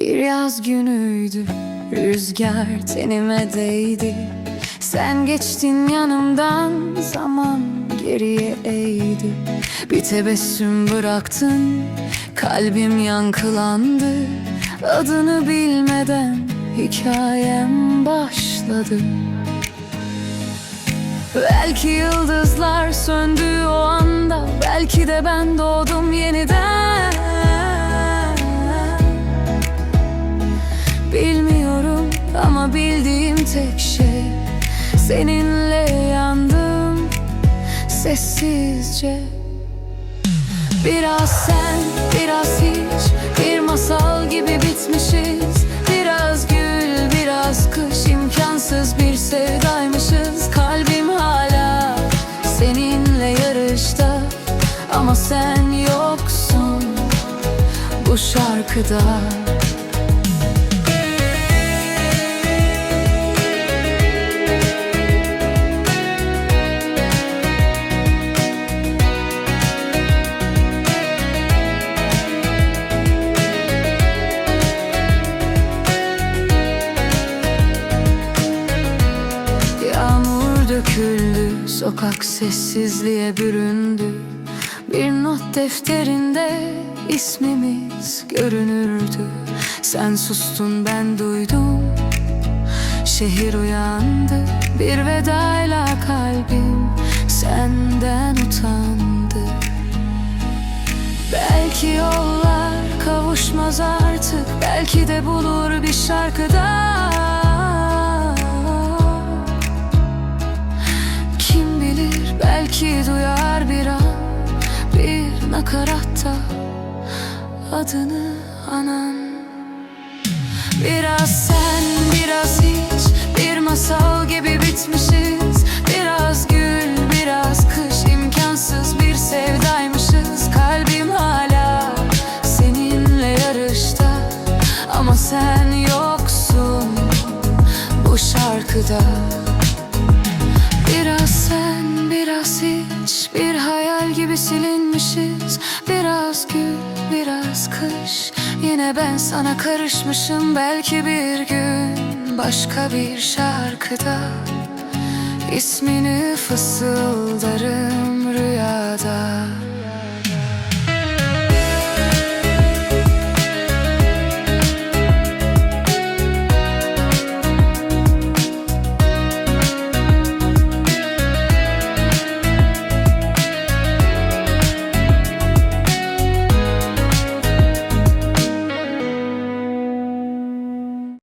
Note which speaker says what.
Speaker 1: Bir yaz günüydü Rüzgar tenime değdi. Sen geçtin yanımdan Zaman geriye eğdi. Bir tebessüm bıraktın Kalbim yankılandı. Adını bilmeden Hikayem başladı. Belki yıldızlar söndü o anda Belki de ben doğdum yeniden Seninle yandım sessizce. Biraz sen, biraz hiç Bir masal gibi bitmişiz. Biraz gül, biraz kış imkansız bir sevdaymışız. Kalbim hala seninle yarışta. Ama sen yoksun bu şarkıda döküldü, sokak sessizliğe büründü. Bir not defterinde ismimiz görünürdü. Sen sustun ben duydum, şehir uyandı Bir vedayla kalbim senden utandı. Belki yollar kavuşmaz artık Belki de bulur bir şarkıda nakaratta adını anan. Biraz sen biraz hiç Bir masal gibi bitmişiz. Biraz gül biraz kış imkansız bir sevdaymışız. Kalbim hala seninle yarışta. Ama sen yoksun bu şarkıda Bir hayal gibi silinmişiz. Biraz gül, biraz kış. Yine ben sana karışmışım. Belki bir gün Başka bir şarkıda İsmini fısıldarım rüyada